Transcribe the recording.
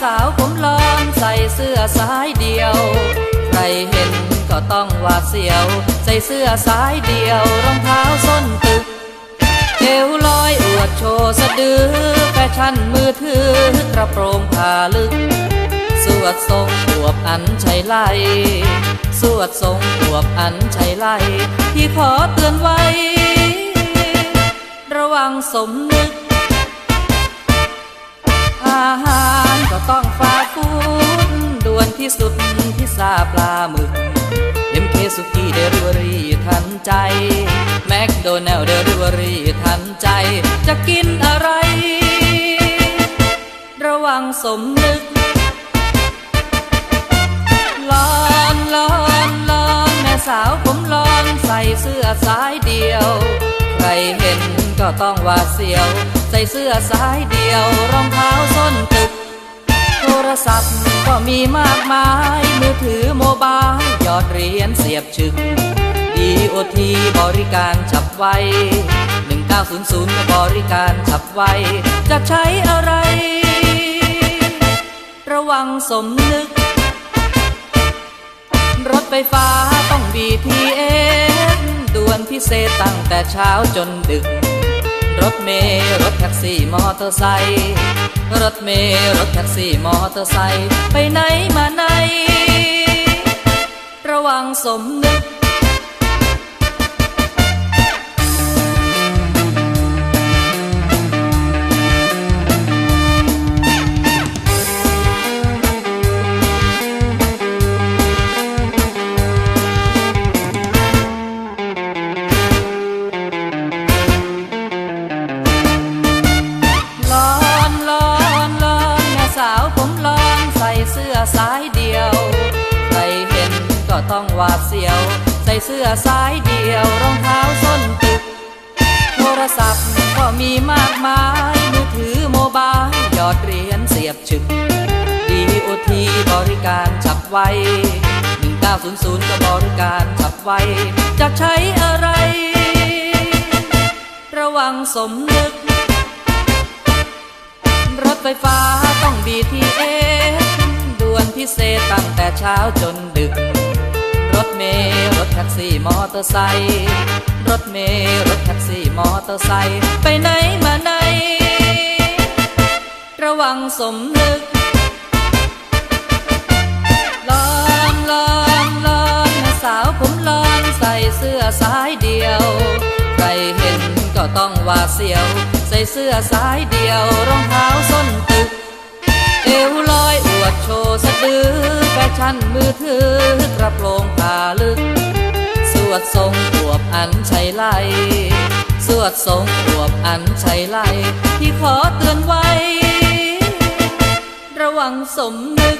สาวผมลอนใส่เสื้อสายเดียว ใครเห็นก็ต้องหวาดเสียว ใส่เสื้อสายเดียวรองเท้าส้นตึกเอวลอยอวดโชว์สะดือแฟชั่นมือถือกระโปรงผ้าลึก สวดทรงอวบอันชัยไลสวดทรงอวบอันชัยไลที่ขอเตือนไว้ ระวังสมนึก ปลาหมึกเอ็มเคสุกี้เดลิเวอรี่ทันใจ แมคโดนัลเดลิเวอรี่ทันใจ จะกินอะไร ระวังสมนึกลอนลอนลอนแม่สาวผมลอนใส่เสื้อสายเดียว ใครเห็นก็ต้องหวาเสียว ใส่เสื้อสายเดียวรองเท้าส้นตึ รศัพท์ก็มีมากมาย มือถือโมบายยอดเหรียญเสียบชึกดีโอทีบริการฉับไว 1900ก็บริการฉับไว จะใช้อะไร ระวังสมนึก รถไฟฟ้าต้อง BTS ด่วนพิเศษตั้งแต่เช้าจนดึก รถเมล์รถแท็กซี่มอเตอร์ไซค์รถเมล์รถแท็กซี่มอเตอร์ไซค์ไปไหนมาไหน ระวังสมนึก ก็ต้องหวาดเสียว ใส่เสื้อสายเดียวรองเท้าส้นตึก โทรศัพท์ก็มีมากมาย มือถือโมบายยอดเหรียญเสียบชึกดีโอทีบริการฉับไว 1900 ก็บริการฉับไว จะใช้อะไร ระวังสมนึก รถไฟฟ้าต้อง BTS ด่วนพิเศษตั้งแต่เช้าจนดึก รถเมล์รถแท็กซี่มอเตอร์ไซค์รถเมล์รถแท็กซี่มอเตอร์ไซค์ไปไหนมาไหน ระวังสมนึกลอนลอนลอนสาวผมลอนใส่เสื้อสายเดียว ใครเห็นก็ต้องหวาเสียว ใส่เสื้อสายเดียวรองเท้าส้นตึก เอวลอยอวดโชว์สะดือ ชั่นมือถือกระโปรงผ่าลึก สวดทรงอวบอันชัยไลสวดทรงอวบอันชัยไลที่ขอเตือนไว้ ระวังสมนึก